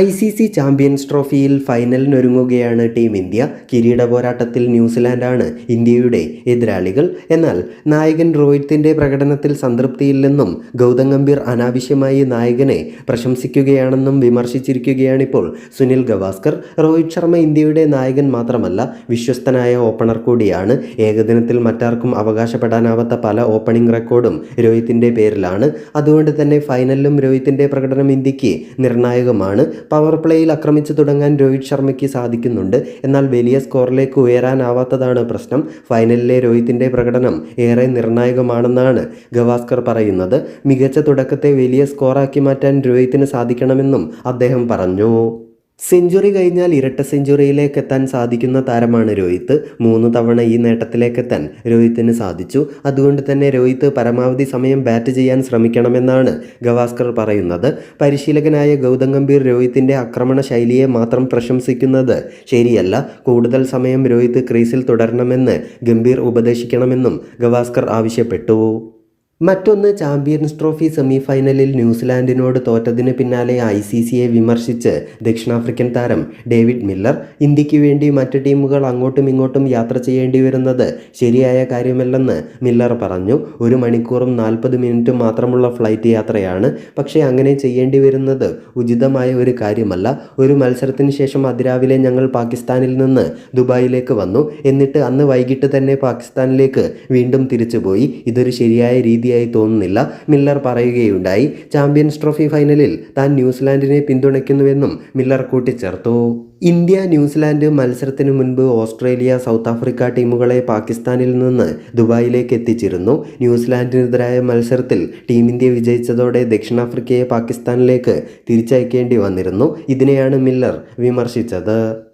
I C C champions ട്രോഫിയിൽ ഫൈനലിനൊരുങ്ങുകയാണ് team India. കിരീട പോരാട്ടത്തിൽ ന്യൂസിലാൻഡാണ് ഇന്ത്യയുടെ എതിരാളികൾ. എന്നാൽ നായകൻ രോഹിത്തിന്റെ പ്രകടനത്തിൽ സംതൃപ്തിയില്ലെന്നും ഗൗതം ഗംഭീർ അനാവശ്യമായി നായകനെ പ്രശംസിക്കുകയാണെന്നും വിമർശിച്ചിരിക്കുകയാണിപ്പോൾ സുനിൽ ഗവാസ്കർ. രോഹിത് ശർമ്മ ഇന്ത്യയുടെ നായകൻ മാത്രമല്ല വിശ്വസ്തനായ ഓപ്പണർ കൂടിയാണ്. ഏകദിനത്തിൽ മറ്റാർക്കും അവകാശപ്പെടാനാവാത്ത പല ഓപ്പണിംഗ് റെക്കോർഡും രോഹിത്തിന്റെ പേരിലാണ്. അതുകൊണ്ട് തന്നെ ഫൈനലിലും രോഹിത്തിന്റെ പ്രകടനം ഇന്ത്യയ്ക്ക് നിർണായകമാണ്. പവർ പ്ലേയിൽ ആക്രമിച്ചു തുടങ്ങാൻ രോഹിത് ശർമ്മയ്ക്ക് സാധിക്കുന്നുണ്ട്. എന്നാൽ വലിയ സ്കോറിലേക്ക് ഉയരാനാവാത്തതാണ് പ്രശ്നം. ഫൈനലിലെ രോഹിത്തിന്റെ പ്രകടനം ഏറെ നിർണായകമാണെന്നാണ് ഗവാസ്കർ പറയുന്നത്. മികച്ച തുടക്കത്തെ വലിയ സ്കോറാക്കി മാറ്റാൻ രോഹിത്തിന് സാധിക്കണമെന്നും അദ്ദേഹം പറഞ്ഞു. സെഞ്ചുറി കഴിഞ്ഞാൽ ഇരട്ട സെഞ്ചുറിയിലേക്ക് എത്താൻ സാധിക്കുന്ന താരമാണ് രോഹിത്. മൂന്ന് തവണ ഈ നേട്ടത്തിലേക്ക് എത്താൻ രോഹിത്തിന് സാധിച്ചു. അതുകൊണ്ട് തന്നെ രോഹിത് പരമാവധി സമയം ബാറ്റ് ചെയ്യാൻ ശ്രമിക്കണമെന്നാണ് ഗവാസ്കർ പറയുന്നത്. പരിശീലകനായ ഗൗതം ഗംഭീർ രോഹിത്തിന്റെ ആക്രമണ ശൈലിയെ മാത്രം പ്രശംസിക്കുന്നത് ശരിയല്ല. കൂടുതൽ സമയം രോഹിത് ക്രീസിൽ തുടരണമെന്ന് ഗംഭീർ ഉപദേശിക്കണമെന്നും ഗവാസ്കർ ആവശ്യപ്പെട്ടു. മറ്റൊന്ന് ചാമ്പ്യൻസ് ട്രോഫി സെമി ഫൈനലിൽ ന്യൂസിലാൻഡിനോട് തോറ്റതിന് പിന്നാലെ ഐ സി സിയെ വിമർശിച്ച് ദക്ഷിണാഫ്രിക്കൻ താരം ഡേവിഡ് മില്ലർ ഇന്ത്യയ്ക്ക് വേണ്ടി മറ്റ് ടീമുകൾ അങ്ങോട്ടും ഇങ്ങോട്ടും യാത്ര ചെയ്യേണ്ടി വരുന്നത് ശരിയായ കാര്യമല്ലെന്ന് മില്ലർ പറഞ്ഞു. ഒരു മണിക്കൂറും നാൽപ്പത് മിനിറ്റും മാത്രമുള്ള ഫ്ലൈറ്റ് യാത്രയാണ്. പക്ഷേ അങ്ങനെ ചെയ്യേണ്ടി വരുന്നത് ഉചിതമായ ഒരു കാര്യമല്ല. ഒരു മത്സരത്തിന് ശേഷം അതിരാവിലെ ഞങ്ങൾ പാകിസ്ഥാനിൽ നിന്ന് ദുബായിലേക്ക് വന്നു. എന്നിട്ട് അന്ന് വൈകിട്ട് തന്നെ പാകിസ്ഥാനിലേക്ക് വീണ്ടും തിരിച്ചുപോയി. ഇതൊരു ശരിയായ രീതിയായി തോന്നുന്നില്ല. മില്ലർ പറയുകയുണ്ടായി. ചാമ്പ്യൻസ് ട്രോഫി ഫൈനലിൽ താൻ ന്യൂസിലാൻഡിനെ പിന്തുണയ്ക്കുന്നുവെന്നും മില്ലർ കൂട്ടിച്ചേർത്തു. ഇന്ത്യ ന്യൂസിലാൻഡ് മത്സരത്തിന് മുൻപ് ഓസ്ട്രേലിയ സൗത്ത് ആഫ്രിക്ക ടീമുകളെ പാകിസ്ഥാനിൽ നിന്ന് ദുബായിലേക്ക് എത്തിച്ചിരുന്നു. ന്യൂസിലാൻഡിനെതിരായ മത്സരത്തിൽ ടീം ഇന്ത്യ വിജയിച്ചതോടെ ദക്ഷിണാഫ്രിക്കയെ പാകിസ്ഥാനിലേക്ക് തിരിച്ചയക്കേണ്ടി വന്നിരുന്നു. ഇതിനെയാണ് മില്ലർ വിമർശിച്ചത്.